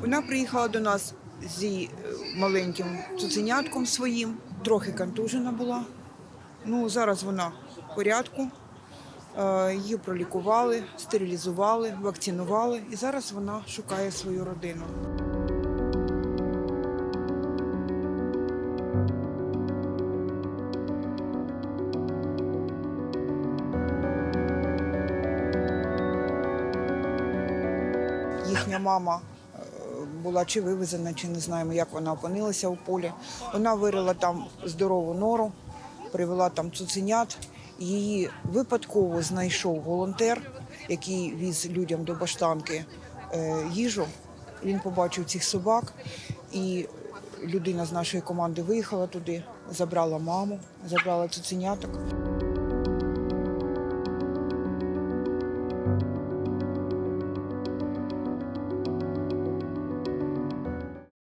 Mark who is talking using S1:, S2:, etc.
S1: Вона приїхала до нас зі е, маленьким цуценятком своїм, трохи контужена була. Ну, зараз вона в порядку. Е, Її пролікували, стерилізували, вакцинували, і зараз вона шукає свою родину. Їхня мама була чи вивезена, чи не знаємо, як вона опинилася у полі. Вона вирила там здорову нору, привела там цуценят. Її випадково знайшов волонтер, який віз людям до баштанки е, їжу. Він побачив цих собак, і людина з нашої команди виїхала туди, забрала маму, забрала цуценяток.